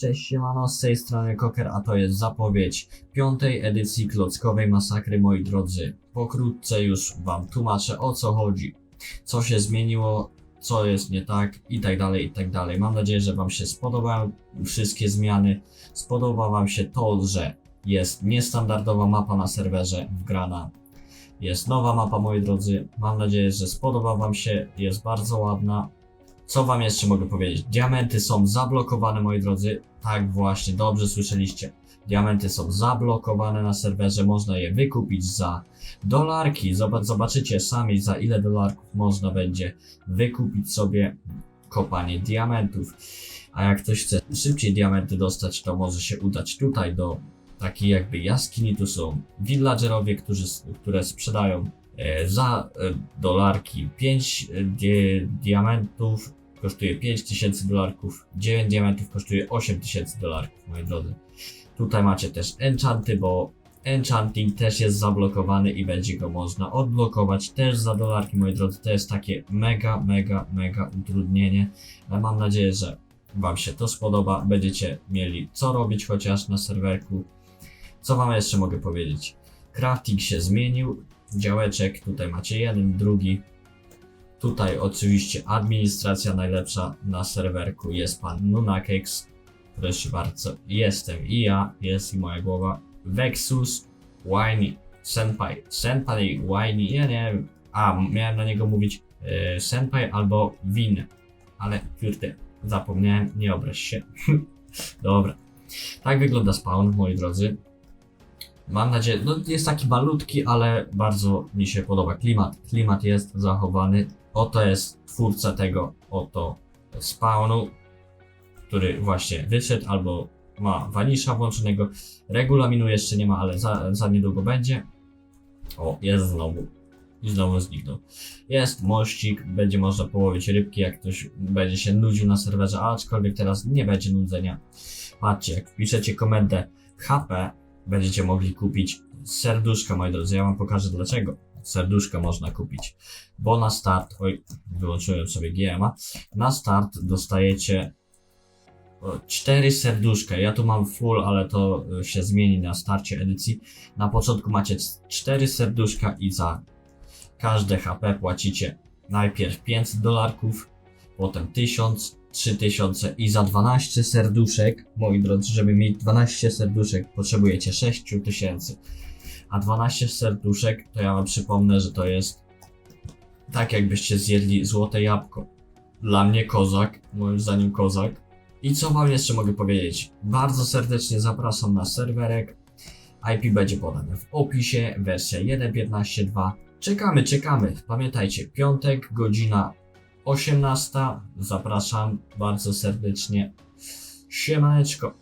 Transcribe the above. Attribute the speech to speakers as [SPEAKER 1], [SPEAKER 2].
[SPEAKER 1] Cześć, siemano, z tej strony Koker, a to jest zapowiedź piątej edycji klockowej masakry, moi drodzy. Pokrótce już wam tłumaczę o co chodzi, co się zmieniło, co jest nie tak i tak dalej, i tak dalej. Mam nadzieję, że wam się spodobają wszystkie zmiany. Spodoba wam się to, że jest niestandardowa mapa na serwerze wgrana. Jest nowa mapa, moi drodzy. Mam nadzieję, że spodoba wam się, jest bardzo ładna. Co wam jeszcze mogę powiedzieć? Diamenty są zablokowane, moi drodzy. Tak właśnie, dobrze słyszeliście. Diamenty są zablokowane na serwerze, można je wykupić za dolarki. Zobacz, zobaczycie sami za ile dolarków można będzie wykupić sobie kopanie diamentów. A jak ktoś chce szybciej diamenty dostać, to może się udać tutaj do takiej jakby jaskini. Tu są villagerowie, którzy, które sprzedają e, za e, dolarki 5 di diamentów kosztuje 5000 dolarków, 9 diamentów kosztuje 8000 dolarków, moi drodzy. Tutaj macie też enchanty, bo enchanting też jest zablokowany i będzie go można odblokować też za dolarki, moi drodzy. To jest takie mega, mega, mega utrudnienie, ale mam nadzieję, że Wam się to spodoba. Będziecie mieli co robić chociaż na serwerku. Co Wam jeszcze mogę powiedzieć? Crafting się zmienił, działeczek, tutaj macie jeden, drugi. Tutaj oczywiście administracja najlepsza na serwerku jest pan Nunakex. Proszę bardzo, jestem i ja, jest i moja głowa. Vexus, Whiny, Senpai, Senpai, Whiny, ja nie wiem. A, miałem na niego mówić e, Senpai albo Win, ale kurde, zapomniałem, nie obraź się. Dobra. Tak wygląda spawn, moi drodzy. Mam nadzieję, no jest taki malutki, ale bardzo mi się podoba klimat. Klimat jest zachowany. Oto jest twórca tego oto spawnu, który właśnie wyszedł albo ma wanisza włączonego. Regulaminu jeszcze nie ma, ale za, za niedługo będzie. O, jest znowu. I znowu zniknął. Jest mościk, będzie można połowić rybki, jak ktoś będzie się nudził na serwerze, aczkolwiek teraz nie będzie nudzenia. Patrzcie, jak wpiszecie komendę HP, będziecie mogli kupić serduszka, moi drodzy. Ja wam pokażę dlaczego. Serduszka można kupić, bo na start, oj, wyłączyłem sobie GMA, na start dostajecie o, cztery serduszka. Ja tu mam full, ale to y, się zmieni na starcie edycji. Na początku macie c- cztery serduszka i za każde HP płacicie najpierw 500 dolarków, potem 1000, 3000 i za 12 serduszek, moi drodzy, żeby mieć 12 serduszek potrzebujecie 6000. A 12 serduszek, to ja wam przypomnę, że to jest tak jakbyście zjedli złote jabłko. Dla mnie kozak, moim zdaniem kozak. I co wam jeszcze mogę powiedzieć? Bardzo serdecznie zapraszam na serwerek. IP będzie podane w opisie, wersja 1.15.2. Czekamy, czekamy. Pamiętajcie, piątek, godzina 18. Zapraszam bardzo serdecznie. Siemaneczko.